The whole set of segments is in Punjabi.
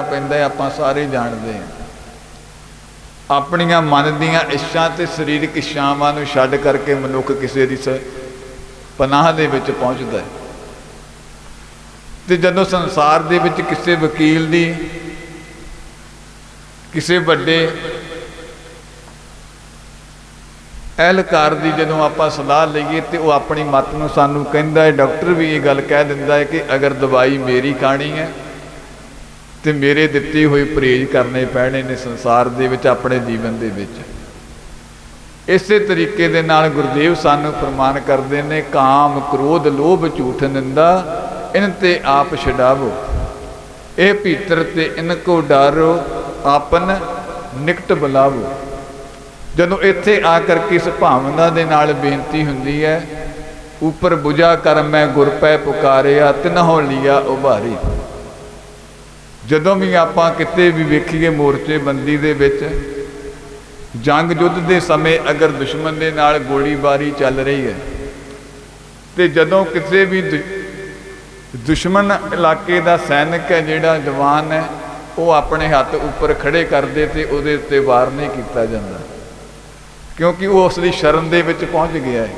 ਪੈਂਦਾ ਆਪਾਂ ਸਾਰੇ ਜਾਣਦੇ ਹਾਂ। ਆਪਣੀਆਂ ਮਨ ਦੀਆਂ ਇੱਛਾ ਤੇ ਸਰੀਰਕ ਇੱਛਾਵਾਂ ਨੂੰ ਛੱਡ ਕਰਕੇ ਮਨੁੱਖ ਕਿਸੇ ਦੀ ਪਨਾਹ ਦੇ ਵਿੱਚ ਪਹੁੰਚਦਾ ਹੈ। ਤੇ ਜਦੋਂ ਸੰਸਾਰ ਦੇ ਵਿੱਚ ਕਿਸੇ ਵਕੀਲ ਦੀ, ਕਿਸੇ ਵੱਡੇ ਅਹਿਲਕਾਰ ਦੀ ਜਦੋਂ ਆਪਾਂ ਸਲਾਹ ਲਈਏ ਤੇ ਉਹ ਆਪਣੀ ਮਤ ਨੂੰ ਸਾਨੂੰ ਕਹਿੰਦਾ ਹੈ, ਡਾਕਟਰ ਵੀ ਇਹ ਗੱਲ ਕਹਿ ਦਿੰਦਾ ਹੈ ਕਿ ਅਗਰ ਦਵਾਈ ਮੇਰੀ ਖਾਣੀ ਹੈ ਤੇ ਮੇਰੇ ਦਿੱਤੇ ਹੋਏ ਪਰਹੇਜ਼ ਕਰਨੇ ਪੈਣੇ ਨੇ ਸੰਸਾਰ ਦੇ ਵਿੱਚ, ਆਪਣੇ ਜੀਵਨ ਦੇ ਵਿੱਚ। ਇਸੇ ਤਰੀਕੇ ਦੇ ਨਾਲ ਗੁਰਦੇਵ ਸਾਨੂੰ ਪ੍ਰਮਾਨ ਕਰਦੇ ਨੇ, ਕਾਮ, ਕ੍ਰੋਧ, ਲੋਭ, ਝੂਠ, ਨਿੰਦਾ, ਇਨ ਤੇ ਆਪ ਛਡਾਵੋ। ਇਹ ਭੀਤਰ ਤੇ ਇਨ ਕੋ ਡਾਰੋ, ਆਪਨ ਨਿਕਟ ਬੁਲਾਵੋ। ਜਦੋਂ ਇੱਥੇ ਆ ਕਰਕੇ ਇਸ ਭਾਵਨਾ ਦੇ ਨਾਲ ਬੇਨਤੀ ਹੁੰਦੀ ਹੈ, ਉਪਰ 부ਜਾ ਕਰ ਮੈਂ ਗੁਰ ਪੈ ਪੁਕਾਰਿਆ, ਤਿਨਹੁ ਲਿਆ ਉਭਾਰੀ। ਜਦੋਂ ਵੀ ਆਪਾਂ ਕਿਤੇ ਵੀ ਵੇਖੀਏ ਮੋਰਚੇ ਬੰਦੀ ਦੇ ਵਿੱਚ, ਜੰਗ ਯੁੱਧ ਦੇ ਸਮੇਂ ਅਗਰ ਦੁਸ਼ਮਣ ਦੇ ਨਾਲ ਗੋਲੀਬਾਰੀ ਚੱਲ ਰਹੀ ਹੈ, ਤੇ ਜਦੋਂ ਕਿਸੇ ਵੀ ਦੁ- ਦੁਸ਼ਮਣ ਇਲਾਕੇ ਦਾ ਸੈਨਿਕ ਹੈ ਜਿਹੜਾ ਜਵਾਨ ਹੈ, ਉਹ ਆਪਣੇ ਹੱਥ ਉੱਪਰ ਖੜੇ ਕਰਦੇ ਤੇ ਉਹਦੇ ਉੱਤੇ ਵਾਰ ਨਹੀਂ ਕੀਤਾ ਜਾਂਦਾ। ਕਿਉਂਕਿ ਉਹ ਉਸ ਦੀ ਸ਼ਰਨ ਦੇ ਵਿੱਚ ਪਹੁੰਚ ਗਿਆ ਹੈ।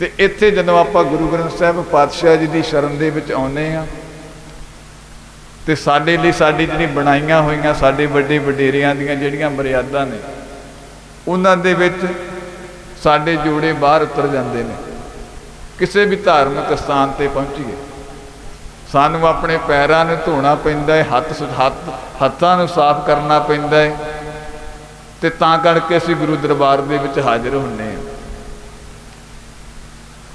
ਤੇ ਇੱਥੇ ਜਦੋਂ ਆਪਾਂ ਗੁਰੂ ਗ੍ਰੰਥ ਸਾਹਿਬ ਪਾਤਸ਼ਾਹ ਜੀ ਦੀ ਸ਼ਰਨ ਦੇ ਵਿੱਚ ਆਉਨੇ ਆ ਤੇ ਸਾਡੇ ਲਈ ਸਾਡੀ ਜਿਹੜੀ ਬਣਾਈਆਂ ਹੋਈਆਂ ਸਾਡੇ ਵੱਡੇ ਵਡੇਰਿਆਂ ਦੀਆਂ ਜਿਹੜੀਆਂ ਮਰਿਆਦਾ ਨੇ, ਉਹਨਾਂ ਦੇ ਵਿੱਚ ਸਾਡੇ ਜੋੜੇ ਬਾਹਰ ਉਤਰ ਜਾਂਦੇ ਨੇ। ਕਿਸੇ ਵੀ ਧਾਰਮਿਕ ਸਥਾਨ ਤੇ ਪਹੁੰਚੀਏ, ਸਾਨੂੰ ਆਪਣੇ ਪੈਰਾਂ ਨੂੰ ਧੋਣਾ ਪੈਂਦਾ ਹੈ, ਹੱਥ ਹੱਥ, ਹੱਥਾਂ ਨੂੰ ਸਾਫ਼ ਕਰਨਾ ਪੈਂਦਾ ਹੈ, ਤੇ ਤਾਂ ਕਰਕੇ ਅਸੀਂ ਗੁਰੂ ਦਰਬਾਰ ਦੇ ਵਿੱਚ ਹਾਜ਼ਰ ਹੁੰਨੇ ਆ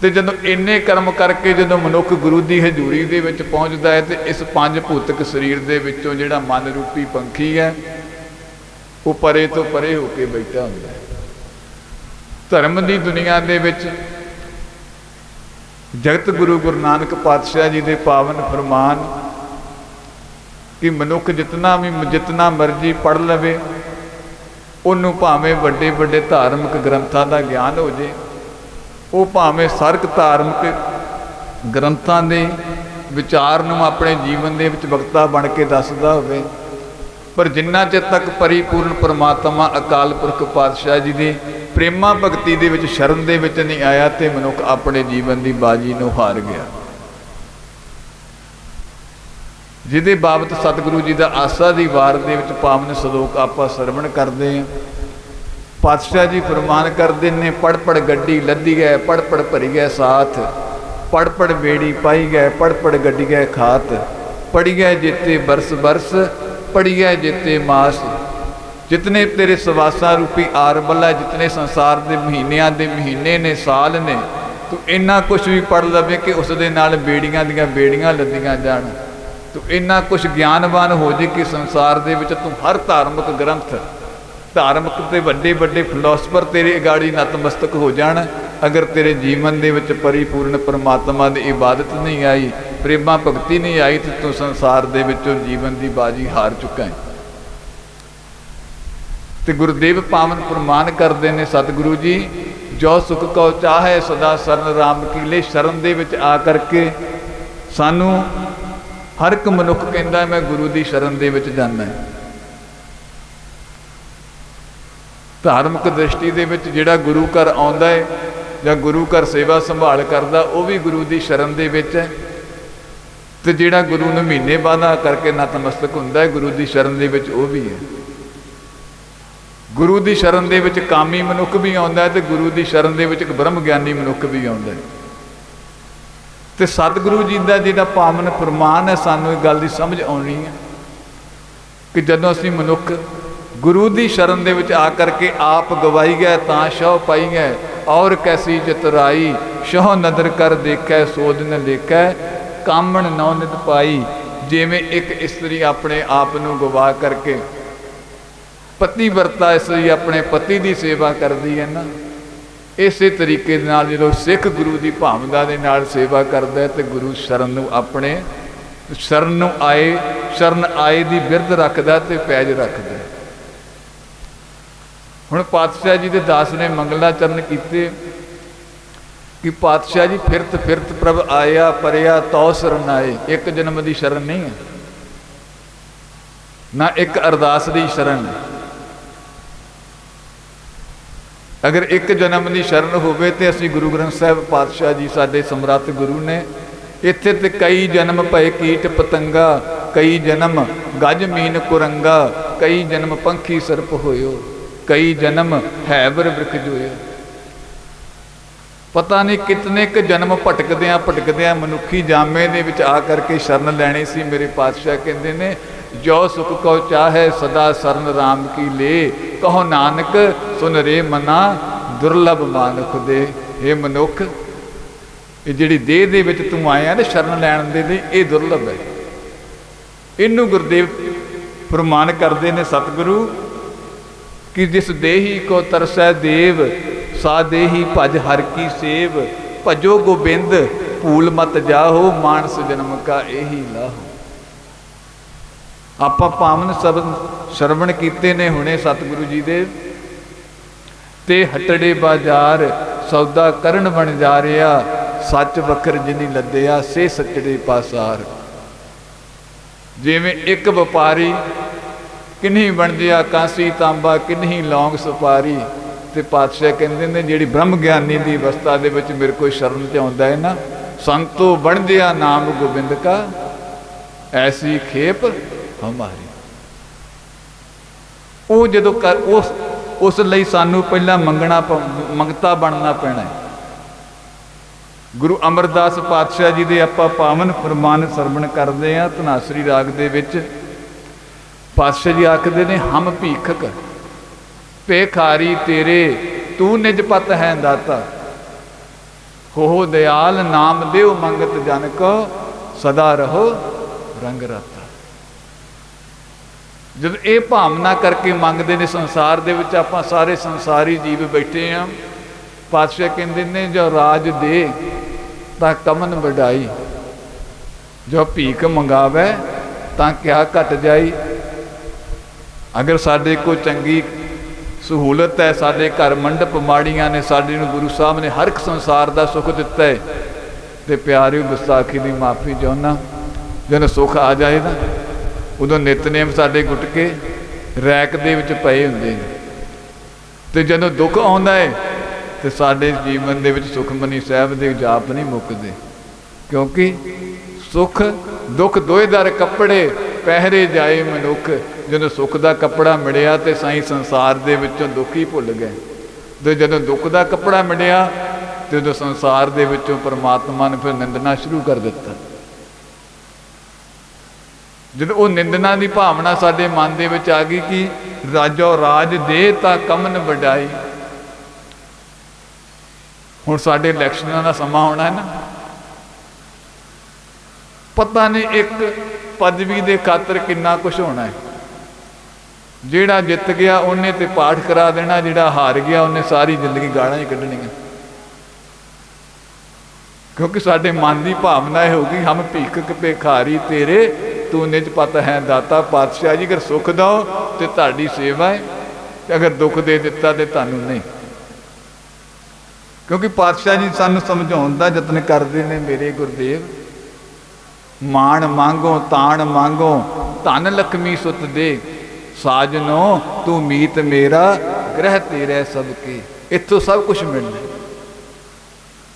ਤੇ ਜਦੋਂ ਇੰਨੇ ਕਰਮ ਕਰਕੇ ਜਦੋਂ ਮਨੁੱਖ ਗੁਰੂ ਦੀ ਹਜ਼ੂਰੀ ਦੇ ਵਿੱਚ ਪਹੁੰਚਦਾ ਹੈ ਤੇ ਇਸ ਪੰਜ ਭੂਤਕ ਸਰੀਰ ਦੇ ਵਿੱਚੋਂ ਜਿਹੜਾ ਮਨ ਰੂਪੀ ਪੰਖੀ ਹੈ, ਉਹ ਪਰੇ ਤੋਂ ਪਰੇ ਹੋ ਕੇ ਬੈਠਾ ਹੁੰਦਾ ਹੈ। ਧਰਮ ਦੀ ਦੁਨੀਆ ਦੇ ਵਿੱਚ ਜਗਤ ਗੁਰੂ ਗੁਰੂ ਨਾਨਕ ਪਾਤਸ਼ਾਹ ਜੀ ਦੇ ਪਾਵਨ ਫਰਮਾਨ ਕਿ ਮਨੁੱਖ ਜਿਤਨਾ ਵੀ ਜਿਤਨਾ ਮਰਜ਼ੀ ਪੜ ਲਵੇ, ਉਹਨੂੰ ਭਾਵੇਂ ਵੱਡੇ ਵੱਡੇ ਧਾਰਮਿਕ ਗ੍ਰੰਥਾਂ ਦਾ ਗਿਆਨ ਹੋ ਜੇ ਉਹ ਭਾਵੇਂ ਸਰਕ ਧਾਰਮਿਕ ਗ੍ਰੰਥਾਂ ਦੇ ਵਿਚਾਰ ਨੂੰ ਆਪਣੇ ਜੀਵਨ ਦੇ ਵਿੱਚ ਵਕਤਾ ਬਣ ਕੇ ਦੱਸਦਾ ਹੋਵੇ, ਪਰ ਜਿੰਨਾ ਚਿਰ ਤੱਕ ਪਰਿਪੂਰਨ ਪਰਮਾਤਮਾ ਅਕਾਲ ਪੁਰਖ ਪਾਤਸ਼ਾਹ ਜੀ ਦੀ ਪ੍ਰੇਮਾ ਭਗਤੀ ਦੇ ਵਿੱਚ ਸ਼ਰਨ ਦੇ ਵਿੱਚ ਨਹੀਂ ਆਇਆ ਤੇ ਮਨੁੱਖ ਆਪਣੇ ਜੀਵਨ ਦੀ ਬਾਜੀ ਨੂੰ ਹਾਰ ਗਿਆ। ਜਿਹਦੇ ਬਾਬਤ ਸਤਿਗੁਰੂ ਜੀ ਦਾ ਆਸਾ ਦੀ ਵਾਰ ਦੇ ਵਿੱਚ ਪਾਵਨ ਸ਼ਲੋਕ ਆਪਾਂ ਸਰਵਣ ਕਰਦੇ ਹਾਂ। ਪਾਤਸ਼ਾਹ ਜੀ ਫਰਮਾਨ ਕਰਦੇ ਨੇ ਪੜ ਪੜ ਗੱਡੀ ਲੱਦੀ ਗਏ ਪੜ ਪੜ ਭਰੀ ਗਏ ਸਾਥ। ਪੜ ਪੜ ਬੇੜੀ ਪਾਈ ਗਏ ਪੜ ਪੜ ਗੱਡੀ ਗਏ ਖਾਤ। ਪੜੀ ਗਏ ਜਿੱਤੇ ਬਰਸ ਬਰਸ, ਪੜੀ ਗਏ ਜਿੱਤੇ ਮਾਸ। ਜਿਤਨੇ ਤੇਰੇ ਸਵਾਸਾ ਰੂਪੀ ਆਰ ਬੱਲਾ, ਜਿਤਨੇ ਸੰਸਾਰ ਦੇ ਮਹੀਨਿਆਂ ਦੇ ਮਹੀਨੇ ਨੇ, ਸਾਲ ਨੇ, ਤੂੰ ਇੰਨਾ ਕੁਝ ਵੀ ਪੜ ਲਵੇ ਕਿ ਉਸ ਦੇ ਨਾਲ ਬੇੜੀਆਂ ਦੀਆਂ ਬੇੜੀਆਂ ਲੱਦੀਆਂ ਜਾਣ। ਤੂੰ ਇੰਨਾ ਕੁਝ ਗਿਆਨਵਾਨ ਹੋ ਜੇ ਕਿ ਸੰਸਾਰ ਦੇ ਵਿੱਚ ਤੂੰ ਹਰ ਧਾਰਮਿਕ ਗ੍ਰੰਥ ਧਾਰਮਿਕ ਤੇ ਵੱਡੇ ਵੱਡੇ ਫਿਲਾਸਫਰ ਤੇਰੇ ਅਗਾੜੀ ਨਤਮਸਤਕ ਹੋ ਜਾਣ। ਅਗਰ ਤੇਰੇ ਜੀਵਨ ਦੇ ਵਿੱਚ ਪਰਿਪੂਰਨ ਪਰਮਾਤਮਾ ਦੀ ਇਬਾਦਤ ਨਹੀਂ ਆਈ, ਪ੍ਰੇਮਾ ਭਗਤੀ ਨਹੀਂ ਆਈ, ਤੇ ਤੂੰ ਸੰਸਾਰ ਦੇ ਵਿੱਚੋਂ ਜੀਵਨ ਦੀ ਬਾਜੀ ਹਾਰ ਚੁੱਕਾ ਹੈ। ਤੇ ਗੁਰਦੇਵ ਪਾਵਨ ਪ੍ਰਮਾਨ ਕਰਦੇ ਨੇ, ਸਤਿਗੁਰੂ ਜੀ, ਜੋ ਸੁਖ ਕੋ ਚਾਹੇ ਸਦਾ ਸਰਨ ਰਾਮ ਕੀਲੇ ਸ਼ਰਨ ਦੇ ਵਿੱਚ ਆ ਕਰਕੇ ਸਾਨੂੰ ਹਰ ਇੱਕ ਮਨੁੱਖ ਕਹਿੰਦਾ ਮੈਂ ਗੁਰੂ ਦੀ ਸ਼ਰਨ ਦੇ ਵਿੱਚ ਜਾਣਾ ਹੈ। ਧਾਰਮਿਕ ਦ੍ਰਿਸ਼ਟੀ ਦੇ ਵਿੱਚ ਜਿਹੜਾ ਗੁਰੂ ਘਰ ਆਉਂਦਾ ਹੈ ਜਾਂ ਗੁਰੂ ਘਰ ਸੇਵਾ ਸੰਭਾਲ ਕਰਦਾ, ਉਹ ਵੀ ਗੁਰੂ ਦੀ ਸ਼ਰਨ ਦੇ ਵਿੱਚ ਹੈ। ਤੇ ਜਿਹੜਾ ਗੁਰੂ ਨੂੰ ਮਹੀਨੇ ਬਾਅਦ ਕਰਕੇ ਨਤਮਸਤਕ ਹੁੰਦਾ ਹੈ ਗੁਰੂ ਦੀ ਸ਼ਰਨ ਦੇ ਵਿੱਚ ਉਹ ਵੀ ਹੈ। ਗੁਰੂ ਦੀ ਸ਼ਰਨ ਦੇ ਵਿੱਚ ਕਾਮੀ ਮਨੁੱਖ ਵੀ ਆਉਂਦਾ ਹੈ ਤੇ ਗੁਰੂ ਦੀ ਸ਼ਰਨ ਦੇ ਵਿੱਚ ਇੱਕ ਬ੍ਰਹਮ ਗਿਆਨੀ ਮਨੁੱਖ ਵੀ ਆਉਂਦਾ ਹੈ ਤੇ ਸਤਿਗੁਰੂ ਜੀ ਦਾ ਜਿਹੜਾ ਪਾਵਨ ਫਰਮਾਨ ਹੈ, ਸਾਨੂੰ ਇਹ ਗੱਲ ਦੀ ਸਮਝ ਆਉਣੀ ਹੈ ਕਿ ਜਦੋਂ ਅਸੀਂ ਮਨੁੱਖ ਗੁਰੂ ਦੀ ਸ਼ਰਨ ਦੇ ਵਿੱਚ ਆ ਕਰਕੇ ਆਪ ਗਵਾਈ ਗਏ, ਤਾਂ ਸ਼ੋ ਪਾਈ ਗਏ। ਔਰ ਕੈਸੀ ਚਤਰਾਈ ਸ਼ੋ ਨਦਰ ਕਰ ਦੇਖੈ, ਸੋਧ ਨ ਲੇਖੈ। ਕਾਮਣ ਨੌ ਨਿਤ ਪਾਈ, ਜਿਵੇਂ ਇੱਕ ਇਸਤਰੀ ਆਪਣੇ ਆਪ ਨੂੰ ਗਵਾ ਕਰਕੇ। ਪਤੀ ਵਰਤਾ ਇਸਤਰੀ ਆਪਣੇ ਪਤੀ ਦੀ ਸੇਵਾ ਕਰਦੀ ਹੈ ਨਾ। ਇਸੇ ਤਰੀਕੇ ਦੇ ਨਾਲ ਜਦੋਂ ਸਿੱਖ ਗੁਰੂ ਦੀ ਭਾਵਨਾ ਦੇ ਨਾਲ ਸੇਵਾ ਕਰਦਾ ਹੈ, ਤੇ ਗੁਰੂ ਸ਼ਰਨ ਨੂੰ ਆਪਣੇ, ਸ਼ਰਨ ਨੂੰ ਆਏ, ਸ਼ਰਨ ਆਏ ਦੀ ਬਿਰਧ ਰੱਖਦਾ ਤੇ ਪੈਜ ਰੱਖਦਾ ਹੁਣ ਪਾਤਸ਼ਾਹ ਜੀ ਦੇ ਦਾਸ ਨੇ ਮੰਗਲਾ ਚਰਨ ਕੀਤੇ ਕਿ ਪਾਤਸ਼ਾਹ ਜੀ ਫਿਰਤ ਫਿਰਤ ਪ੍ਰਭ ਆਇਆ, ਪਰਿਆ ਤਉ ਸਰਨਾਏ ਇੱਕ ਜਨਮ ਦੀ ਸ਼ਰਨ ਨਹੀਂ ਹੈ। ਨਾ ਇੱਕ ਅਰਦਾਸ ਦੀ ਸ਼ਰਨ ਅਗਰ ਇੱਕ ਜਨਮ ਦੀ ਸ਼ਰਨ ਹੋਵੇ ਤੇ ਅਸੀਂ ਗੁਰੂ ਗ੍ਰੰਥ ਸਾਹਿਬ ਪਾਤਸ਼ਾਹ ਜੀ, ਸਾਡੇ ਸਮਰੱਥ ਗੁਰੂ ਨੇ। ਇੱਥੇ ਤੇ ਕਈ ਜਨਮ ਪਏ ਕੀਟ ਪਤੰਗਾ, ਕਈ ਜਨਮ ਗਜ ਮੀਨ ਕੁਰੰਗਾ, ਕਈ ਜਨਮ ਪੰਖੀ ਸਰਪ ਹੋਇਓ। ਕਈ ਜਨਮ ਹੈ ਹੈਬਰ ਬ੍ਰਿਖ ਜੋਇਓ ਪਤਾ ਨਹੀਂ ਕਿਤਨੇ ਕ ਜਨਮ ਭਟਕਦਿਆਂ ਭਟਕਦਿਆਂ ਮਨੁੱਖੀ ਜਾਮੇ ਦੇ ਵਿੱਚ ਆ ਕਰਕੇ ਸ਼ਰਨ ਲੈਣੀ ਸੀ। ਮੇਰੇ ਪਾਤਸ਼ਾਹ ਕਹਿੰਦੇ ਨੇ, ਜੋ ਸੁਖ ਕੋ ਚਾਹੇ ਸਦਾ ਸਰਨ RAM ਕੀ ਲੇ। ਕਹੋ ਨਾਨਕ, ਸੁਨ ਰੇ ਮਨਾ, ਦੁਰਲਭ ਮਾਨੁਖ ਦੇ। ਇਹ ਮਨੁੱਖ, ਇਹ ਜਿਹੜੀ ਦੇਹ ਦੇ ਵਿੱਚ ਤੂੰ ਆਇਆ ਨਾ ਸ਼ਰਨ ਲੈਣ ਦੇ ਲਈ, ਇਹ ਦੁਰਲਭ ਹੈ। ਇਹਨੂੰ ਗੁਰਦੇਵ ਫਰਮਾਨ ਕਰਦੇ ਨੇ, ਸਤਿਗੁਰੂ ਕਿ ਜਿਸ ਦੇਹੀ ਕੋ ਤਰਸੈ ਦੇਵ, ਸਾ ਦੇਹੀ ਭਜ ਹਰ ਕੀ ਸੇਵ। ਭਜੋ ਗੋਬਿੰਦ, ਭੂਲ ਮਤ ਜਾਹੋ, ਮਾਨਸ ਜਨਮ ਕਾ ਇਹੀ ਲਾਹੋ। ਆਪਾਂ ਪਾਵਨ ਸ਼ਬਦ ਸ਼ਰਵਣ ਕੀਤੇ ਨੇ ਹੁਣੇ ਸਤਿਗੁਰੂ ਜੀ ਦੇ। ਤੇ ਹਟੜੇ ਬਾਜ਼ਾਰ, ਸੌਦਾ ਕਰਨ ਬਣ ਜਾ ਰਿਹਾ ਸੱਚ ਵਕਰ ਜਿਨੀ ਲੱਦਿਆ, ਸੇ ਸੱਚੜੇ ਪਾਸਾਰ। ਜਿਵੇਂ ਇੱਕ ਵਪਾਰੀ ਕਿੰਨੀ ਬਣਦਿਆ ਕਾਂਸੀ ਤਾਂਬਾ, ਕਿੰਨੀ ਲੌਂਗ ਸੁਪਾਰੀ। ਤੇ ਪਾਤਸ਼ਾਹ ਕਹਿੰਦੇ ਨੇ, ਜਿਹੜੀ ਬ੍ਰਹਮ ਗਿਆਨੀ ਦੀ ਅਵਸਥਾ ਦੇ ਵਿੱਚ ਮੇਰੇ ਕੋਈ ਸ਼ਰਨ ਤੇ ਆਉਂਦਾ ਹੈ ਨਾ, ਸੰਤੋ ਬਣਦਿਆ ਨਾਮ ਗੋਬਿੰਦ ਕਾ, ਐਸੀ ਖੇਪ ਹਮਾਰੀ। ਉਹ ਜਦੋਂ ਕਰ ਉਸ ਉਸ ਲਈ ਸਾਨੂੰ ਪਹਿਲਾਂ ਮੰਗਣਾ ਮੰਗਤਾ ਬਣਨਾ ਪੈਣਾ ਹੈ। ਗੁਰੂ ਅਮਰਦਾਸ ਪਾਤਸ਼ਾਹ ਜੀ ਦੇ ਆਪਾਂ ਪਾਵਨ ਫਰਮਾਨ ਸਰਵਣ ਕਰਦੇ ਆ ਧਨਾਸਰੀ ਰਾਗ ਦੇ ਵਿੱਚ। ਪਾਤਸ਼ਾਹ ਜੀ ਆਖਦੇ ਨੇ, ਹਮ ਭੀਖਕ, ਭੇਖਾਰੀ ਤੇਰੇ, ਤੂੰ ਨਿਜ ਪਤ ਹੈ ਦਾਤਾ। ਹੋ ਦਿਆਲ ਨਾਮ ਦੇਵ ਮੰਗਤ ਜਨ ਕੋ ਸਦਾ ਰਹੋ ਰੰਗ ਰਾਤਾ। ਜਦ ਇਹ ਭਾਵਨਾ ਕਰਕੇ ਮੰਗਦੇ ਨੇ ਸੰਸਾਰ ਦੇ ਵਿੱਚ, ਆਪਾਂ ਸਾਰੇ ਸੰਸਾਰੀ ਜੀਵ ਬੈਠੇ ਆ। ਪਾਤਸ਼ਾਹ ਕਹਿੰਦੇ ਨੇ, ਜੋ ਰਾਜ ਦੇ, ਤਾਂ ਕਮਨ ਵਡਾਈ। ਜੋ ਭੀਖ ਮੰਗਾਵੇ, ਤਾਂ ਕਿਆ ਘਟ ਜਾਈ। ਅਗਰ ਸਾਡੇ ਕੋਲ ਚੰਗੀ ਸਹੂਲਤ ਹੈ, ਸਾਡੇ ਘਰ ਮੰਡਪ ਮਾੜੀਆਂ ਨੇ, ਸਾਡੇ ਨੂੰ ਗੁਰੂ ਸਾਹਿਬ ਨੇ ਹਰ ਇੱਕ ਸੰਸਾਰ ਦਾ ਸੁੱਖ ਦਿੱਤਾ ਹੈ, ਤੇ ਪਿਆਰਿਓ ਵਿਸਾਖੀ ਦੀ ਮਾਫੀ ਚਾਹੁੰਦਾ, ਜਦੋਂ ਸੁੱਖ ਆ ਜਾਏ ਨਾ ਉਦੋਂ ਨਿਤਨੇਮ ਸਾਡੇ ਗੁੱਟ ਕੇ ਰੈਕ ਦੇ ਵਿੱਚ ਪਏ ਹੁੰਦੇ ਨੇ। ਤੇ ਜਦੋਂ ਦੁੱਖ ਆਉਂਦਾ ਹੈ, ਤੇ ਸਾਡੇ ਜੀਵਨ ਦੇ ਵਿੱਚ ਸੁਖਮਨੀ ਸਾਹਿਬ ਦੇ ਜਾਪ ਨਹੀਂ ਮੁੱਕਦੇ, ਕਿਉਂਕਿ ਸੁਖ, ਦੁੱਖ ਦੋਏ ਦਰ ਕੱਪੜੇ ਪਹਿਰੇ ਜਾਏ ਮਨੁੱਖ, ਜਦੋਂ ਸੁੱਖ ਦਾ ਕੱਪੜਾ ਮਿਲਿਆ ਤੇ ਸਾਈ ਸੰਸਾਰ ਦੇ ਵਿੱਚੋਂ ਦੁੱਖ ਹੀ ਭੁੱਲ ਗਏ। ਤੇ ਜਦੋਂ ਦੁੱਖ ਦਾ ਕੱਪੜਾ ਮਿਲਿਆ, ਤੇ ਉਦੋਂ ਸੰਸਾਰ ਦੇ ਵਿੱਚੋਂ ਪਰਮਾਤਮਾ ਨੇ ਫਿਰ ਨਿੰਦਣਾ ਸ਼ੁਰੂ ਕਰ ਦਿੱਤਾ। ਜਦੋਂ ਉਹ ਨਿੰਦਨਾ ਦੀ ਭਾਵਨਾ ਸਾਡੇ ਮਨ ਦੇ ਵਿੱਚ ਆ ਗਈ ਕਿ ਰਾਜੋ ਰਾਜ ਦੇ ਤਾਂ ਕਮਨ ਵਡਾਈ। ਹੁਣ ਸਾਡੇ ਇਲੈਕਸ਼ਨਾਂ ਦਾ ਸਮਾਂ ਹੋਣਾ ਹੈ ਨਾ। ਪਤਾ ਨਹੀਂ ਇੱਕ ਪਦਵੀ ਦੇ ਖਾਤਰ ਕਿੰਨਾ ਕੁਝ ਹੋਣਾ ਹੈ। ਜਿਹੜਾ ਜਿੱਤ ਗਿਆ, ਉਹਨੇ ਤੇ ਪਾਠ ਕਰਾ ਦੇਣਾ, ਜਿਹੜਾ ਹਾਰ ਗਿਆ, ਉਹਨੇ ਸਾਰੀ ਜ਼ਿੰਦਗੀ ਗਾਲਾਂ ਹੀ ਕੱਢਣੀਆਂ। ਕਿਉਂਕਿ ਸਾਡੇ ਮਨ ਦੀ ਭਾਵਨਾ ਇਹ ਹੋਊਗੀ, ਹਮ ਭੀਖਕ ਭੇਖਾਰੀ ਤੇਰੇ, ਤੂੰ ਨਿਜ ਪਤ ਹੈ ਦਾਤਾ ਪਾਤਸ਼ਾਹ ਜੀ, ਅਗਰ ਸੁਖ ਦਓ ਤੇ ਤੁਹਾਡੀ ਸੇਵਾ ਹੈ ਅਗਰ ਦੁੱਖ ਦੇ ਦਿੱਤਾ ਤੇ ਤੁਹਾਨੂੰ ਨਹੀਂ। ਕਿਉਂਕਿ ਪਾਤਸ਼ਾਹ ਜੀ ਸਾਨੂੰ ਸਮਝਾਉਣ ਦਾ ਯਤਨ ਕਰਦੇ ਨੇ, ਮੇਰੇ ਗੁਰਦੇਵ। ਮਾਣ ਮੰਗੋ, ਤਾਣ ਮੰਗੋ, ਧਨ ਲਖਮੀ ਸੁਤ ਦੇ। ਸਾਜਨੋ, ਤੂੰ ਮੀਤ ਮੇਰਾ, ਗ੍ਰਹਿ ਤੇਰੇ ਸਭ ਕੇ। ਇੱਥੋਂ ਸਭ ਕੁਝ ਮਿਲਣਾ।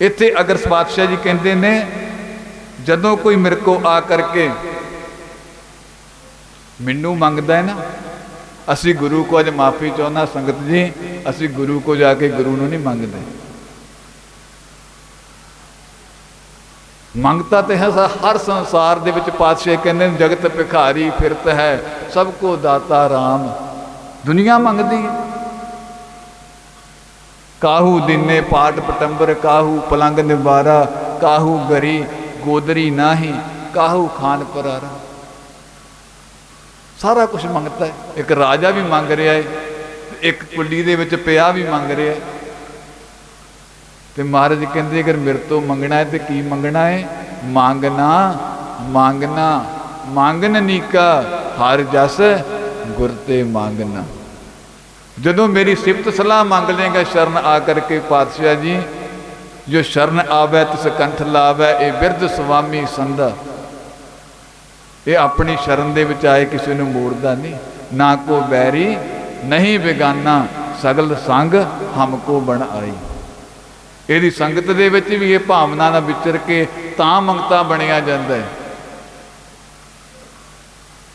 ਇੱਥੇ ਅਗਰ ਪਾਤਸ਼ਾਹ ਜੀ ਕਹਿੰਦੇ ਨੇ, ਜਦੋਂ ਕੋਈ ਮੇਰੇ ਕੋ ਆ ਕਰਕੇ ਮੈਨੂੰ ਮੰਗਦਾ ਹੈ ਨਾ, ਅਸੀਂ ਗੁਰੂ ਕੋ ਅੱਜ ਮਾਫੀ ਚਾਹੁੰਦਾ ਸੰਗਤ ਜੀ, ਅਸੀਂ ਗੁਰੂ ਕੋ ਜਾ ਕੇ ਗੁਰੂ ਨੂੰ ਨਹੀਂ ਮੰਗਦੇ। ਮੰਗਤਾ ਤੇ ਹੈ ਹਰ ਸੰਸਾਰ ਦੇ ਵਿੱਚ ਪਾਤਸ਼ਾਹ ਕਹਿੰਦੇ ਨੇ, ਜਗਤ ਭਿਖਾਰੀ ਫਿਰਤ ਹੈ, ਸਭ ਕੋ ਦਾਤਾ RAM ਦੁਨੀਆ ਮੰਗਦੀ ਹੈ। ਕਾਹੂ ਦਿਨੇ ਪਾਟ ਪਟੰਬਰ, ਕਾਹੂ ਪਲੰਗ ਨਿਵਾਰਾ, ਕਾਹੂ ਗਰੀ ਗੋਦਰੀ ਨਾਹੀ, ਕਾਹੂ ਖਾਨ ਪਰਾਰਾ। ਸਾਰਾ ਕੁਝ ਮੰਗਤਾ ਹੈ। ਇੱਕ ਰਾਜਾ ਵੀ ਮੰਗ ਰਿਹਾ ਹੈ, ਇੱਕ ਕੁੱਲੀ ਦੇ ਵਿੱਚ ਪਿਆ ਵੀ ਮੰਗ ਰਿਹਾ ਹੈ। ਤੇ ਮਹਾਰਾਜ ਕਹਿੰਦੇ, ਅਗਰ ਮੇਰੇ ਤੋਂ ਮੰਗਣਾ ਹੈ ਤੇ ਕੀ ਮੰਗਣਾ ਹੈ? ਮੰਗਣਾ ਮੰਗਣਾ ਮੰਗਨ ਨੀਕਾ, ਹਰ ਜਸ ਗੁਰ ਤੇ ਮੰਗਣਾ। ਜਦੋਂ ਮੇਰੀ ਸਿਫਤ ਸਲਾਹ ਮੰਗ ਲੇਗਾ ਸ਼ਰਨ ਆ ਕਰਕੇ ਪਾਤਸ਼ਾਹ ਜੀ, ਜੋ ਸ਼ਰਨ ਆਵੇ, ਤਿਸ ਕੰਠ ਲਾਵੇ, ਇਹ ਬਿਰਧ ਸੁਆਮੀ ਸੰਦਾ ਇਹ ਆਪਣੀ ਸ਼ਰਨ ਦੇ ਵਿੱਚ ਆਏ ਕਿਸੇ ਨੂੰ ਮੋੜਦਾ ਨਹੀਂ। ਨਾ ਕੋ ਬੈਰੀ, ਨਹੀਂ ਬਿਗਾਨਾ, ਸਗਲ ਸੰਗ ਹਮਕੋ ਬਣ ਆਈ। ਇਹਦੀ ਸੰਗਤ ਦੇ ਵਿੱਚ ਵੀ ਇਹ ਭਾਵਨਾ ਨਾਲ ਵਿਚਰ ਕੇ ਤਾਂ ਮੰਗਤਾ ਬਣਿਆ ਜਾਂਦਾ ਹੈ।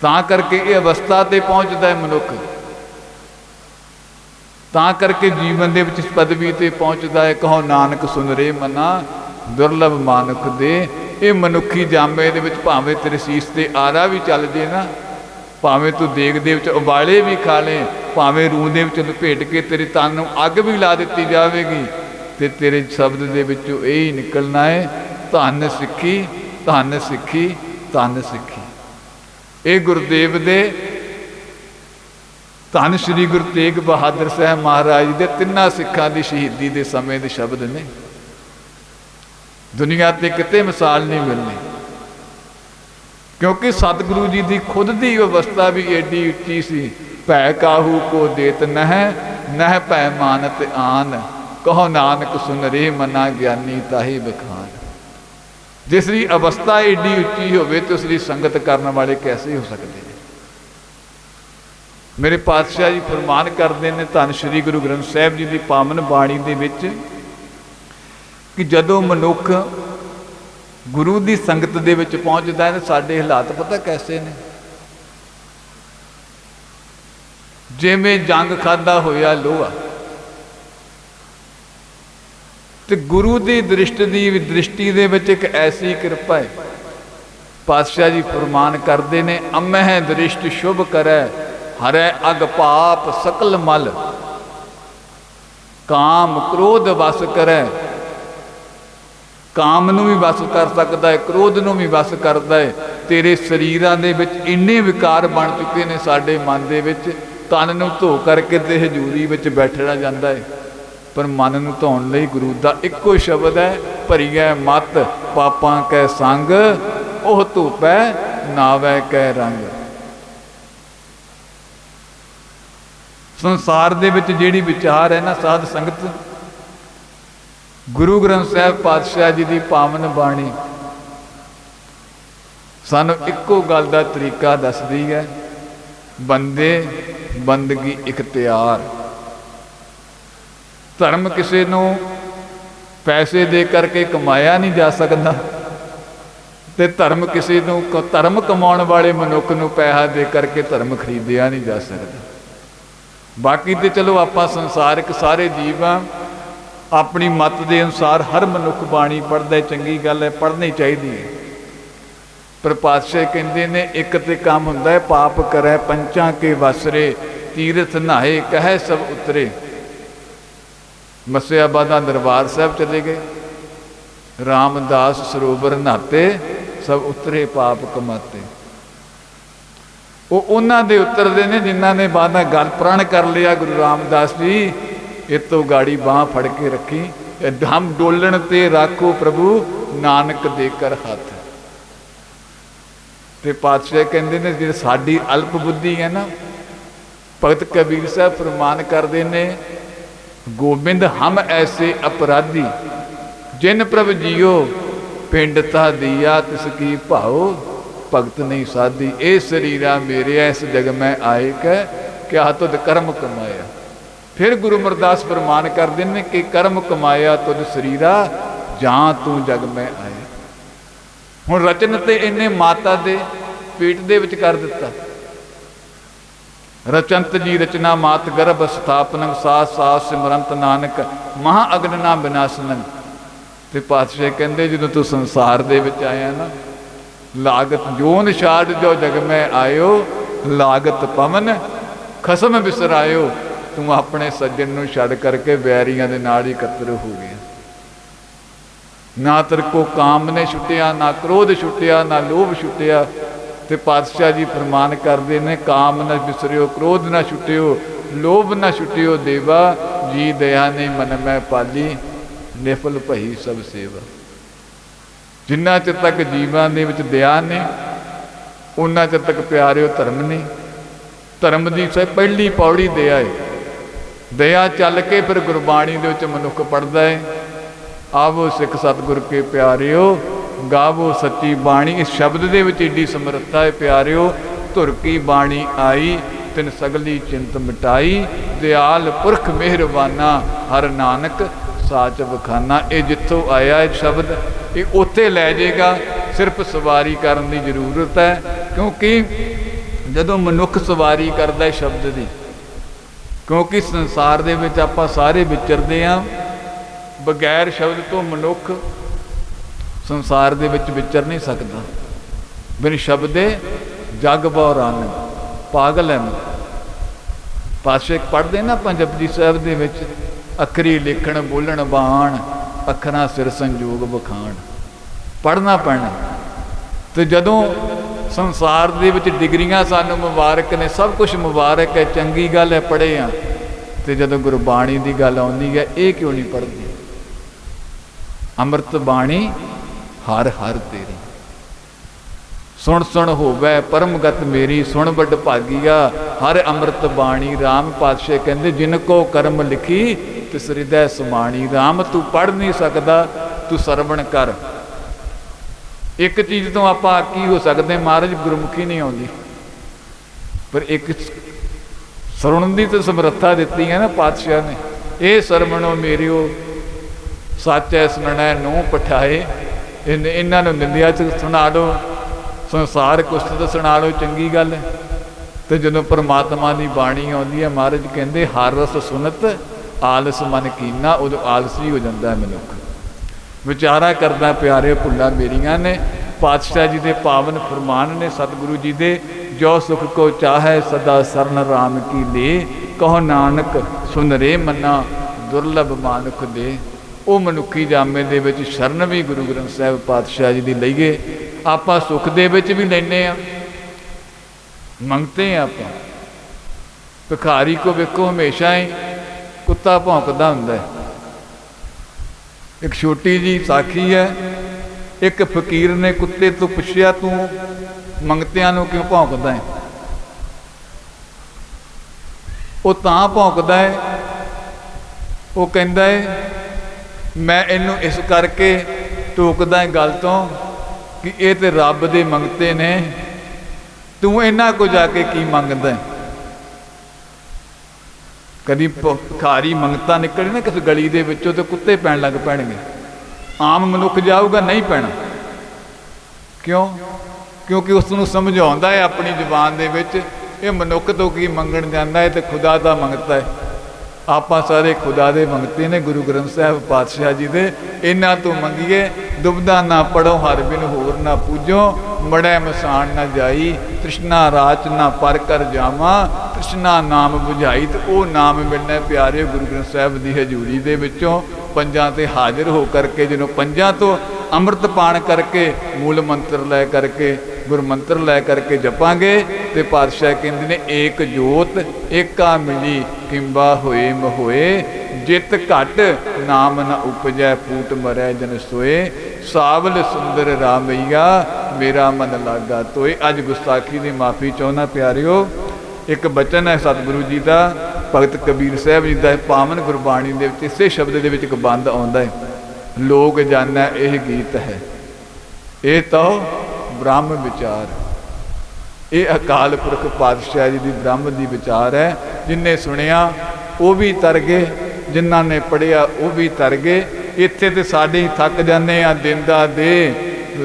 ਤਾਂ ਕਰਕੇ ਇਹ ਅਵਸਥਾ ਤੇ ਪਹੁੰਚਦਾ ਹੈ ਮਨੁੱਖ। ਤਾਂ ਕਰਕੇ ਜੀਵਨ ਦੇ ਵਿੱਚ ਇਸ ਪਦਵੀ ਤੇ ਪਹੁੰਚਦਾ ਹੈ। ਕਹੋ ਨਾਨਕ ਸੁਨਰੇ ਮਨਾ, ਦੁਰਲਭ ਮਾਨੁਖ ਦੇ। ਇਹ ਮਨੁੱਖੀ ਜਾਮੇ ਦੇ ਵਿੱਚ ਭਾਵੇਂ ਤੇਰੇ ਸੀਸ ਤੇ ਆਰਾ ਵੀ ਚੱਲ ਜੇ ਨਾ, ਭਾਵੇਂ ਤੂੰ ਦੇਗ ਦੇ ਵਿੱਚ ਉਬਾਲੇ ਵੀ ਖਾ ਲੈ ਭਾਵੇਂ ਰੂਹ ਦੇ ਵਿੱਚ ਲਪੇਟ ਕੇ ਤੇਰੇ ਤਨ ਨੂੰ ਅੱਗ ਵੀ ਲਾ ਦਿੱਤੀ ਜਾਵੇਗੀ। ਤੇ ਤੇਰੇ ਸ਼ਬਦ ਦੇ ਵਿੱਚੋਂ ਇਹ ਹੀ ਨਿਕਲਣਾ ਹੈ, ਧੰਨ ਸਿੱਖੀ ਧੰਨ ਸਿੱਖੀ ਧੰਨ ਸਿੱਖੀ। ਇਹ ਗੁਰਦੇਵ ਦੇ ਧੰਨ ਸ੍ਰੀ ਗੁਰੂ ਤੇਗ ਬਹਾਦਰ ਸਾਹਿਬ ਮਹਾਰਾਜ ਦੇ ਤਿੰਨਾਂ ਸਿੱਖਾਂ ਦੀ ਸ਼ਹੀਦੀ ਦੇ ਸਮੇਂ ਦੇ ਸ਼ਬਦ ਨੇ। ਦੁਨੀਆ ਤੇ ਕਿਤੇ ਮਿਸਾਲ ਨਹੀਂ ਮਿਲਣੀ। ਕਿਉਂਕਿ ਸਤਿਗੁਰੂ ਜੀ ਦੀ ਖੁਦ ਦੀ ਅਵਸਥਾ ਵੀ ਏਡੀ ਉੱਚੀ ਸੀ, ਭੈ ਕਾਹੂ ਕੋ ਦੇਤ ਨਹਿ ਨਹਿ ਭੈ ਮਾਨਤ ਆਨ। ਕਹੋ ਨਾਨਕ ਸੁਨਰੇ ਮਨਾ ਗਿਆਨੀ ਤਾਹੀ ਬਖਾਨ। ਜਿਸ ਦੀ ਅਵਸਥਾ ਏਡੀ ਉੱਚੀ ਹੋਵੇ ਤੇ ਉਸ ਦੀ ਸੰਗਤ ਕਰਨ ਵਾਲੇ ਕੈਸੇ ਹੋ ਸਕਦੇ ਨੇ? ਮੇਰੇ ਪਾਤਸ਼ਾਹ ਜੀ ਫਰਮਾਨ ਕਰਦੇ ਨੇ ਧੰਨ ਸ਼੍ਰੀ ਗੁਰੂ ਗ੍ਰੰਥ ਸਾਹਿਬ ਜੀ ਦੀ ਪਾਵਨ ਬਾਣੀ ਦੇ ਵਿੱਚ ਕਿ ਜਦੋਂ ਮਨੁੱਖ ਗੁਰੂ ਦੀ ਸੰਗਤ ਦੇ ਵਿੱਚ ਪਹੁੰਚਦਾ ਹੈ, ਸਾਡੇ ਹਾਲਾਤ ਪਤਾ ਕੈਸੇ ਨੇ? ਜਿਵੇਂ ਜੰਗ ਖਾਦਾ ਹੋਇਆ ਲੋਹਾ ਤੇ ਗੁਰੂ ਦੀ ਦ੍ਰਿਸ਼ਟੀ ਦੀ ਦ੍ਰਿਸ਼ਟੀ ਦੇ ਵਿੱਚ ਇੱਕ ਐਸੀ ਕਿਰਪਾ ਹੈ। ਪਾਤਸ਼ਾਹ ਜੀ ਫਰਮਾਨ ਕਰਦੇ ਨੇ, ਅਮਹਿ ਦ੍ਰਿਸ਼ਟ ਸ਼ੁਭ ਕਰੈ, ਹਰੈ ਅਗ ਪਾਪ ਸਕਲ ਮਲ। ਕਾਮ ਕ੍ਰੋਧ ਵਸ ਕਰੈ। ਕਾਮ ਨੂੰ ਵੀ ਵਸ ਕਰ ਸਕਦਾ ਹੈ, ਕ੍ਰੋਧ ਨੂੰ ਵੀ ਵਸ ਕਰਦਾ ਹੈ। ਤੇਰੇ ਸਰੀਰਾਂ ਦੇ ਵਿੱਚ ਇੰਨੇ ਵਿਕਾਰ ਬਣ ਚੁੱਕੇ ਨੇ ਸਾਡੇ ਮਨ ਦੇ ਵਿੱਚ, ਤਨ ਨੂੰ ਧੋ ਕਰਕੇ ਤੇ ਹਜ਼ੂਰੀ ਵਿੱਚ ਬੈਠਣਾ ਜਾਂਦਾ ਹੈ। ਪਰ ਮਨ ਨੂੰ ਧੋਣ ਲਈ ਗੁਰੂ ਦਾ ਇੱਕੋ ਸ਼ਬਦ ਹੈ, ਭਰੀਐ ਮਤ, ਪਾਪਾਂ ਕੈ ਸੰਗ, ਉਹ ਧੂਪੈ, ਨਾਵੈ ਕੈ ਰੰਗ। ਸੰਸਾਰ ਦੇ ਵਿੱਚ ਜਿਹੜੀ ਵਿਚਾਰ ਹੈ ਨਾ, ਸਾਧ ਸੰਗਤ, ਗੁਰੂ ਗ੍ਰੰਥ ਸਾਹਿਬ ਪਾਤਸ਼ਾਹ ਜੀ ਦੀ ਪਾਵਨ ਬਾਣੀ, ਸਾਨੂੰ ਇੱਕੋ ਗੱਲ ਦਾ ਤਰੀਕਾ ਦੱਸਦੀ ਹੈ, ਬੰਦੇ, ਬੰਦਗੀ ਇਖਤਿਆਰ ਧਰਮ ਕਿਸੇ ਨੂੰ ਪੈਸੇ ਦੇ ਕਰਕੇ ਕਮਾਇਆ ਨਹੀਂ ਜਾ ਸਕਦਾ ਤੇ ਧਰਮ ਕਿਸੇ ਨੂੰ ਧਰਮ ਕਮਾਉਣ ਵਾਲੇ ਮਨੁੱਖ ਨੂੰ ਪੈਸਾ ਦੇ ਕਰਕੇ ਧਰਮ ਖਰੀਦਿਆ ਨਹੀਂ ਜਾ ਸਕਦਾ। ਬਾਕੀ ਤੇ ਚਲੋ ਆਪਾਂ ਸੰਸਾਰਿਕ ਸਾਰੇ ਜੀਵ ਆ, ਆਪਣੀ ਮਤ ਦੇ ਅਨੁਸਾਰ ਹਰ ਮਨੁੱਖ ਬਾਣੀ ਪੜ੍ਹਦਾ ਚੰਗੀ ਗੱਲ ਹੈ, ਪੜ੍ਹਨੀ ਚਾਹੀਦੀ ਹੈ। ਪਰ ਪਾਤਸ਼ਾਹ ਕਹਿੰਦੇ ਨੇ, ਇੱਕ ਤੇ ਕੰਮ ਹੁੰਦਾ ਹੈ, ਪਾਪ ਕਰੈ, ਪੰਚਾਂ ਕੇ ਵਸਰੇ, ਤੀਰਥ ਨਹਾਏ ਕਹੈ ਸਭ ਉਤਰੇ। ਮਸਿਆਬਾਦਾ ਦਰਬਾਰ ਸਾਹਿਬ ਚਲੇ ਗਏ। ਰਾਮਦਾਸ ਸਰੋਵਰ ਨਹਾਤੇ, ਸਭ ਉਤਰੇ, ਪਾਪ ਕਮਾਤੇ। ਉਹ ਉਹਨਾਂ ਦੇ ਉਤਰਦੇ ਨੇ ਜਿਨ੍ਹਾਂ ਨੇ ਬਾਅਦ ਗੱਲ ਪ੍ਰਣ ਕਰ ਲਿਆ, ਗੁਰੂ ਰਾਮਦਾਸ ਜੀ। ਇਹ ਤੋਂ ਗਾੜੀ ਬਾਹ ਫੜ ਕੇ ਰੱਖੀ। ਹਮ ਡੋਲਣ ਤੇ ਰਾਖੋ ਪ੍ਰਭੂ, ਨਾਨਕ ਦੇ ਕਰ ਹੱਥ। ਤੇ ਪਾਤਸ਼ਾਹ ਕਹਿੰਦੇ ਨੇ ਜੇ ਸਾਡੀ ਅਲਪ ਬੁੱਧੀ ਹੈ ਨਾ, ਭਗਤ ਕਬੀਰ ਸਾਹਿਬ ਫਰਮਾਨ ਕਰਦੇ ਨੇ ਗੋਬਿੰਦ, ਹਮ ਐਸੇ ਅਪਰਾਧੀ, ਜਿਨ ਪ੍ਰਭ ਜੀਓ, ਪਿੰਡ ਤਾ ਦੀਆ ਤਿਸ ਕੀ ਭਾਉ ਭਗਤ ਨਹੀਂ ਸਾਧੀ। ਇਹ ਸਰੀਰਾ ਮੇਰੇ ਇਸ ਜਗ ਮੈਂ ਆਏ ਕੈ, ਕਿਆ ਤੁਧ ਕਰਮ ਕਮਾਇਆ? ਫਿਰ ਗੁਰੂ ਮਰਦਾਸ ਫਰਮਾਨ ਕਰਦੇ ਨੇ ਕਿ ਕਰਮ ਕਮਾਇਆ ਤੁਧ ਸਰੀਰਾ, ਜਾਂ ਤੂੰ ਜਗ ਮੈਂ ਆਏ ਹੁਣ ਰਚਨ ਤੇ ਇਹਨੇ ਮਾਤਾ ਦੇ ਪੇਟ ਦੇ ਵਿੱਚ ਕਰ ਦਿੱਤਾ। ਰਚੰਤ ਜੀ ਰਚਨਾ ਮਾਤ ਗਰਭ ਸਥਾਪਨੰ ਸਾਸ ਸਾਸ ਸਿਮਰੰਤ ਨਾਨਕ, ਮਹਾ ਅਗਨਨਾ ਬਿਨਾਸਨੰ। ਤੇ ਪਾਤਸ਼ਾਹ ਕਹਿੰਦੇ, ਜਦੋਂ ਤੂੰ ਸੰਸਾਰ ਦੇ ਵਿੱਚ ਆਇਆ ਨਾ, ਲਾਗਤ ਜੋ ਨਿਸ਼ਾਦ ਜੋ ਜਗ ਮੈਂ ਆਇਓ, ਲਾਗਤ ਪਵਨ ਖਸਮ ਬਿਸਰਾਇਓ, ਤੂੰ ਆਪਣੇ ਸੱਜਣ ਨੂੰ ਛੱਡ ਕਰਕੇ ਵੈਰੀਆਂ ਦੇ ਨਾਲ ਹੀ ਇਕੱਤਰ ਹੋ ਗਿਆ। ਨਾ ਤੇਰੇ ਕੋ ਕਾਮ ਨੇ ਛੁੱਟਿਆ, ਨਾ ਕ੍ਰੋਧ ਛੁੱਟਿਆ, ਨਾ ਲੋਭ ਛੁੱਟਿਆ ਤੇ ਪਾਤਸ਼ਾਹ ਜੀ ਫਰਮਾਨ ਕਰਦੇ ਨੇ, ਕਾਮ ਨਾ ਬਿਸਰਿਓ, ਕ੍ਰੋਧ ਨਾ ਛੁੱਟਿਓ, ਲੋਭ ਨਾ ਛੁੱਟਿਓ ਦੇਵਾ, ਜੀ ਦਇਆ ਨੇ ਮਨ ਮੈਂ ਪਾਲੀ, ਨਿਫਲ ਭਈ ਸਭ ਸੇਵਾ। ਜਿੰਨਾ ਚਿਰ ਤੱਕ ਜੀਵਾਂ ਦੇ ਵਿੱਚ ਦਇਆ ਨੇ ਉਹਨਾਂ ਚਿਰ ਤੱਕ ਪਿਆਰਿਓ ਧਰਮ ਨੇ। ਧਰਮ ਦੀ ਸਭ ਪਹਿਲੀ ਪੌੜੀ ਦਇਆ ਹੈ ਦਇਆ ਚੱਲ ਕੇ ਫਿਰ ਗੁਰਬਾਣੀ ਦੇ ਵਿੱਚ ਮਨੁੱਖ ਪੜਦਾ ਹੈ ਆਵੋ ਸਿੱਖ ਸਤਿਗੁਰ ਕੇ ਪਿਆਰਿਓ ਗਾਵੋ ਸੱਚੀ ਬਾਣੀ। ਇਸ ਸ਼ਬਦ ਦੇ ਵਿੱਚ ਏਡੀ ਸਮਰੱਥਾ ਹੈ ਪਿਆਰਿਓ, ਧੁਰ ਕੀ ਬਾਣੀ ਆਈ, ਤਿਨ ਸਗਲੀ ਚਿੰਤ ਮਿਟਾਈ, ਦਿਆਲ ਪੁਰਖ ਮਿਹਰਬਾਨਾ, ਹਰ ਨਾਨਕ ਸਾਚ ਬਖਾਨਾ ਇਹ ਜਿੱਥੋਂ ਆਇਆ ਇਹ ਸ਼ਬਦ, ਇਹ ਉੱਥੇ ਲੈ ਜਾਏਗਾ, ਸਿਰਫ ਸਵਾਰੀ ਕਰਨ ਦੀ ਜ਼ਰੂਰਤ ਹੈ, ਕਿਉਂਕਿ ਜਦੋਂ ਮਨੁੱਖ ਸਵਾਰੀ ਕਰਦਾ ਹੈ ਸ਼ਬਦ ਦੀ, ਕਿਉਂਕਿ ਸੰਸਾਰ ਦੇ ਵਿੱਚ ਆਪਾਂ ਸਾਰੇ ਵਿਚਰਦੇ ਆਂ, ਬਗੈਰ ਸ਼ਬਦ ਤੋਂ ਮਨੁੱਖ ਸੰਸਾਰ ਦੇ ਵਿੱਚ ਵਿਚਰ ਨਹੀਂ ਸਕਦਾ। ਬਿਨ ਸ਼ਬਦੇ ਜਗ ਬੌਰਾਨ ਪਾਗਲ ਹੈ ਮੈਂ। ਪਾਸ਼ੇ ਪੜ੍ਹਦੇ ਨਾ ਪੰਜਾਬੀ ਸਾਹਿਬ ਦੇ ਵਿੱਚ, ਅਖਰੀ ਲਿਖਣ, ਬੋਲਣ, ਬਾਣ, ਅੱਖਰਾਂ ਸਿਰ ਸੰਜੋਗ ਬਖਾਣ ਪੜ੍ਹਨਾ ਪੈਣਾ। ਤੇ ਜਦੋਂ ਸੰਸਾਰ ਦੇ ਵਿੱਚ ਡਿਗਰੀਆਂ ਸਾਨੂੰ ਮੁਬਾਰਕ ਨੇ, ਸਭ ਕੁਝ ਮੁਬਾਰਕ ਹੈ ਚੰਗੀ ਗੱਲ ਹੈ ਪੜ੍ਹੇ ਆ। ਤੇ ਜਦੋਂ ਗੁਰਬਾਣੀ ਦੀ ਗੱਲ ਆਉਂਦੀ ਹੈ ਇਹ ਕਿਉਂ ਨਹੀਂ ਪੜ੍ਹਦੇ? ਅੰਮ੍ਰਿਤ ਬਾਣੀ ਹਰ ਹਰ ਤੇਰੀ। ਸੁਣ ਸੁਣ ਹੋਵੇ ਪਰਮਗਤ ਮੇਰੀ, ਸੁਣ ਵੱਡ ਭਾਗੀਆ, ਹਰ ਅੰਮ੍ਰਿਤ ਬਾਣੀ RAM ਪਾਤਸ਼ਾਹ ਕਹਿੰਦੇ, ਜਿਨ ਕੋ ਕਰਮ ਲਿਖੀ, ਤਿਸ ਹਿਰਦੈ ਸਮਾਣੀ। RAM ਤੂੰ ਪੜ ਨਹੀਂ ਸਕਦਾ, ਤੂੰ ਸਰਵਣ ਕਰ। ਇੱਕ ਚੀਜ਼ ਤੋਂ ਆਪਾਂ ਕੀ ਹੋ ਸਕਦੇ, ਮਹਾਰਾਜ ਗੁਰਮੁਖੀ ਨਹੀਂ ਆਉਂਦੀ। ਪਰ ਇੱਕ ਸਰਵਣ ਦੀ ਤਾਂ ਸਮਰੱਥਾ ਦਿੱਤੀ ਹੈ ਨਾ ਪਾਤਸ਼ਾਹ ਨੇ। ਇਹ ਸਰਵਣੋ ਮੇਰਿਓ, ਸੱਚੈ ਸੁਣਨਾ ਨੂੰ ਪਠਾਏ। ਇਹਨੇ ਇਹਨਾਂ ਨੂੰ ਨਿੰਦਿਆ ਚ ਸੁਣਾ ਲਓ ਸੰਸਾਰ ਕੁਸ਼ਤ ਸੁਣਾ ਲਓ, ਚੰਗੀ ਗੱਲ ਹੈ। ਤੇ ਜਦੋਂ ਪਰਮਾਤਮਾ ਦੀ ਬਾਣੀ ਆਉਂਦੀ ਹੈ, ਮਹਾਰਾਜ ਕਹਿੰਦੇ ਹਰ ਰਸ ਸੁਨਤ, ਆਲਸ ਮਨ ਕੀਨਾ, ਉਦੋਂ ਆਲਸੀ ਹੋ ਜਾਂਦਾ ਹੈ ਮਨੁੱਖ। ਵਿਚਾਰਾ ਕਰਦਾ, ਪਿਆਰੇ ਭੁੱਲਾਂ ਮੇਰੀਆਂ ਨੇ, ਪਾਤਸ਼ਾਹ ਜੀ ਦੇ ਪਾਵਨ ਫਰਮਾਨ ਨੇ, ਸਤਿਗੁਰੂ ਜੀ ਦੇ, ਜੋ ਸੁਖ ਕੋ ਚਾਹੈ ਸਦਾ ਸਰਨ ਰਾਮ ਕੀ ਲੇ, ਕਹੋ ਨਾਨਕ ਸੁਨਰੇ ਮੰਨਾ ਦੁਰਲਭ ਮਾਨੁਖ ਦੇ। ਉਹ ਮਨੁੱਖੀ ਜਾਮੇ ਦੇ ਵਿੱਚ ਸ਼ਰਨ ਵੀ ਗੁਰੂ ਗ੍ਰੰਥ ਸਾਹਿਬ ਪਾਤਸ਼ਾਹ ਜੀ ਦੀ ਲਈਏ। ਆਪਾਂ ਸੁੱਖ ਦੇ ਵਿੱਚ ਵੀ ਲੈਨੇ ਆ ਮੰਗਤੇ ਆ ਆਪਾਂ। ਭਿਖਾਰੀ ਕੋ ਵੇਖੋ ਹਮੇਸ਼ਾ ਹੀ ਕੁੱਤਾ ਭੌਂਕਦਾ ਹੁੰਦਾ ਹੈ। ਇੱਕ ਛੋਟੀ ਜੀ ਸਾਖੀ ਹੈ, ਇੱਕ ਫਕੀਰ ਨੇ ਕੁੱਤੇ ਤੋਂ ਪੁੱਛਿਆ, ਤੂੰ ਮੰਗਤਿਆਂ ਨੂੰ ਕਿਉਂ ਭੌਂਕਦਾ ਹੈ? ਉਹ ਤਾਂ ਭੌਂਕਦਾ ਹੈ, ਉਹ ਕਹਿੰਦਾ ਹੈ ਮੈਂ ਇਹਨੂੰ ਇਸ ਕਰਕੇ ਟੋਕਦਾ ਹੈ ਗੱਲ ਤੋਂ ਕਿ ਇਹ ਤੇ ਰੱਬ ਦੇ ਮੰਗਤੇ ਨੇ। ਤੂੰ ਇਹਨਾਂ ਕੋ ਜਾ ਕੇ ਕੀ ਮੰਗਦਾ ਕਦੀ ਭਿਖਾਰੀ ਮੰਗਤਾ ਨਿਕਲੇ ਨਾ ਕਿਸ ਗਲੀ ਦੇ ਵਿੱਚੋਂ ਤੇ ਕੁੱਤੇ ਪੈਣ ਲੱਗ ਪੈਣਗੇ। ਆਮ ਮਨੁੱਖ ਜਾਊਗਾ, ਨਹੀਂ ਪੈਣਾ। ਕਿਉਂ? ਕਿਉਂਕਿ ਉਸ ਨੂੰ ਸਮਝਾਉਂਦਾ ਹੈ ਆਪਣੀ ਜ਼ੁਬਾਨ ਦੇ ਵਿੱਚ, ਇਹ ਮਨੁੱਖ ਤੋਂ ਕੀ ਮੰਗਣ ਜਾਂਦਾ ਹੈ ਤੇ ਖੁਦਾ ਦਾ ਮੰਗਤਾ ਹੈ। ਆਪਾਂ ਸਾਰੇ ਖੁਦਾ ਦੇ ਮੰਗਤੇ ਨੇ, ਗੁਰੂ ਗ੍ਰੰਥ ਸਾਹਿਬ ਪਾਤਸ਼ਾਹ ਜੀ ਦੇ। ਇਹਨਾਂ ਤੋਂ ਮੰਗੀਏ ਦੁਬਦਾ ਨਾ ਪੜੋ, ਹਰ ਬਿਨ ਹੋਰ ਨਾ ਪੂਜੋ, ਮੜੈ ਮਸਾਨ ਨਾ ਜਾਈ, ਤ੍ਰਿਸ਼ਨਾ ਰਾਚ ਨਾ ਪਰ ਕਰ ਜਾਵਾ, ਤ੍ਰਿਸ਼ਨਾ ਨਾਮ 부ਝਾਈ ਤੇ ਉਹ ਨਾਮ ਮਿਲਣਾ ਪਿਆਰੇ ਗੁਰੂ ਗ੍ਰੰਥ ਸਾਹਿਬ ਦੀ ਹਜ਼ੂਰੀ ਦੇ ਵਿੱਚੋਂ ਪੰਜਾਂ ਤੇ ਹਾਜ਼ਰ ਹੋ ਕਰਕੇ, ਜਦੋਂ ਪੰਜਾਂ ਤੋਂ ਅੰਮ੍ਰਿਤ ਪਾਣ ਕਰਕੇ, ਮੂਲ ਮੰਤਰ ਲੈ ਕਰਕੇ ਗੁਰ ਮੰਤਰ ਲੈ ਕਰਕੇ ਜਪਾਂਗੇ ਤੇ ਪਾਤਸ਼ਾਹ ਕਹਿੰਦੇ ਨੇ, ਏਕ ਜੋਤ, ਏਕਾ ਮਿਲੀ, ਕਿੰਬਾ ਹੋਏ ਮਹੋਏ ਜਿਤ ਘਟ ਨਾਮ ਨ ਉਪਜੈ, ਫੂਟ ਮਰੈ ਜਨ ਸੋਏ, ਸਾਵਲ ਸੁੰਦਰ ਰਾਮਈਆ, ਮੇਰਾ ਮਨ ਲਾਗਾ ਤੋਏ। ਅੱਜ ਗੁਸਤਾਖੀ ਦੀ ਮਾਫੀ ਚਾਹੁੰਦਾ ਪਿਆਰਿਓ, ਇੱਕ ਬਚਨ ਹੈ ਸਤਿਗੁਰੂ ਜੀ ਦਾ, ਭਗਤ ਕਬੀਰ ਸਾਹਿਬ ਜੀ ਦਾ, ਪਾਵਨ ਗੁਰਬਾਣੀ ਦੇ ਵਿੱਚ, ਇਸੇ ਸ਼ਬਦ ਦੇ ਵਿੱਚ ਇੱਕ ਬੰਦ ਆਉਂਦਾ ਹੈ, ਲੋਕ ਜਾਣੈ ਇਹ ਗੀਤ ਹੈ, ਇਹ ਤਾਂ ਬ੍ਰਹਮ ਵਿਚਾਰ। ਇਹ ਅਕਾਲ ਪੁਰਖ ਪਾਤਸ਼ਾਹ ਜੀ ਦੀ ਬ੍ਰਹਮ ਦੀ ਵਿਚਾਰ ਹੈ। ਜਿਨਨੇ ਸੁਣਿਆ, ਉਹ ਵੀ ਤਰ ਗਏ। ਜਿਨ੍ਹਾਂ ਨੇ ਪੜਿਆ ਉਹ ਵੀ ਤਰ ਗਏ। ਇੱਥੇ ਤੇ ਸਾਡੇ ਹੀ ਥੱਕ ਜਾਂਦੇ ਆ ਦਿੰਦਾ ਦੇ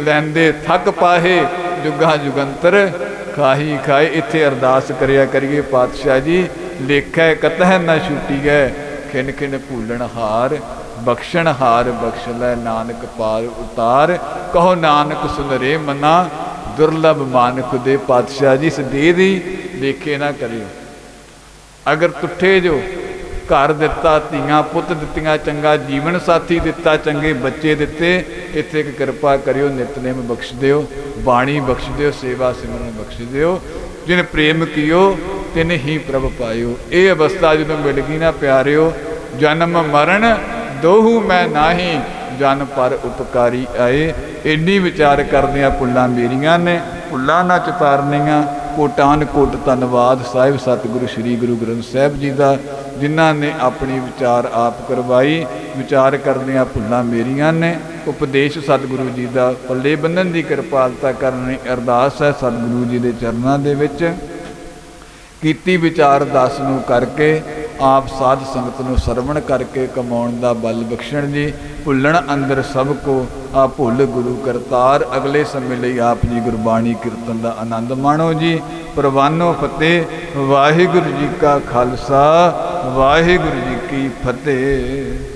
ਲੈਂਦੇ ਥੱਕ ਪਾਹੇ, ਜੁਗਾ ਜੁਗੰਤਰ। ਖਾਹੀ ਖਾਏ, ਇੱਥੇ ਅਰਦਾਸ ਕਰਿਆ ਕਰੀਏ ਪਾਤਸ਼ਾਹ ਜੀ। ਲੇਖੈ ਕਤਹਿ ਨਾ ਛੁੱਟੀ ਗਏ ਖਿਨ ਖਿਨ ਭੂਲਣ ਹਾਰ। ਬਖਸ਼ਣ ਹਾਰ ਬਖਸ਼ ਲੈ ਨਾਨਕ ਪਾਰ ਉਤਾਰ। ਕਹੋ ਨਾਨਕ ਸੁਨਰੇ ਮਨਾ, ਦੁਰਲਭ ਮਾਨਕ ਦੇ ਪਾਤਸ਼ਾਹ ਜੀ ਸਦੇ ਦੀ ਦੇਖੇ ਨਾ ਕਰਿਓ। ਅਗਰ ਤੁੱਠੇ ਜੋ ਘਰ ਦਿੱਤਾ, ਧੀਆਂ ਪੁੱਤ ਦਿੱਤੀਆਂ, ਚੰਗਾ ਜੀਵਨ ਸਾਥੀ ਦਿੱਤਾ, ਚੰਗੇ ਬੱਚੇ ਦਿੱਤੇ, ਇੱਥੇ ਇੱਕ ਕਿਰਪਾ ਕਰਿਓ, ਨਿਤਨੇਮ ਬਖਸ਼ ਦਿਓ, ਬਾਣੀ ਬਖਸ਼ ਦਿਓ, ਸੇਵਾ ਸਿਮਰਨ ਬਖਸ਼ ਦਿਓ। ਜਿਨ ਪ੍ਰੇਮ ਕੀਓ, ਤਿਨ ਹੀ ਪ੍ਰਭ ਪਾਇਓ। ਇਹ ਅਵਸਥਾ ਜਦੋਂ ਮਿਲ ਗਈ ਨਾ ਪਿਆਰਿਓ, ਜਨਮ ਮਰਨ ਦੋਹੂ ਮੈਂ ਨਾਹੀ, ਜਨ ਪਰ ਉਪਕਾਰੀ ਆਏ। ਇੰਨੀ ਵਿਚਾਰ ਕਰਦੇ ਆ ਪੁੱਲਾਂ ਮੇਰੀਆਂ ਨੇ, ਪੁੱਲਾਂ ਨਾ ਚਤਾਰਨੀਆਂ। ਕੋਟਾਨ ਕੋਟ ਧੰਨਵਾਦ ਸਾਹਿਬ ਸਤਿਗੁਰੂ ਸ੍ਰੀ ਗੁਰੂ ਗ੍ਰੰਥ ਸਾਹਿਬ ਜੀ ਦਾ, ਜਿਨ੍ਹਾਂ ਨੇ ਆਪਣੀ ਵਿਚਾਰ ਆਪ ਕਰਵਾਈ। ਵਿਚਾਰ ਕਰਦਿਆਂ ਭੁੱਲਾਂ ਮੇਰੀਆਂ ਨੇ। ਉਪਦੇਸ਼ ਸਤਿਗੁਰੂ ਜੀ ਦਾ, ਪੱਲੇ ਬੰਨਣ ਦੀ ਕਿਰਪਾਲਤਾ ਕਰਨ ਲਈ ਅਰਦਾਸ ਹੈ ਸਤਿਗੁਰੂ ਜੀ ਦੇ ਚਰਨਾਂ ਦੇ ਵਿੱਚ। ਕੀਤੀ ਵਿਚਾਰ ਦਸ ਨੂੰ ਕਰਕੇ ਆਪ ਸਾਧ ਸੰਗਤ ਨੂੰ ਸਰਵਣ ਕਰਕੇ ਕਮਾਉਣ ਦਾ ਬਲ ਬਖਸ਼ਣ ਜੀ। ਭੁੱਲਣ ਅੰਦਰ ਸਭ ਕੋ, ਆ ਭੁੱਲ ਗੁਰੂ ਕਰਤਾਰ। ਅਗਲੇ ਸਮੇਂ ਲਈ ਆਪ ਜੀ ਗੁਰਬਾਣੀ ਕੀਰਤਨ ਦਾ ਆਨੰਦ ਮਾਣੋ ਜੀ। ਪ੍ਰਵਾਨੋ ਫਤਿਹ, ਵਾਹਿਗੁਰੂ ਜੀ ਕਾ ਖਾਲਸਾ, ਵਾਹਿਗੁਰੂ ਜੀ ਕੀ ਫਤਿਹ।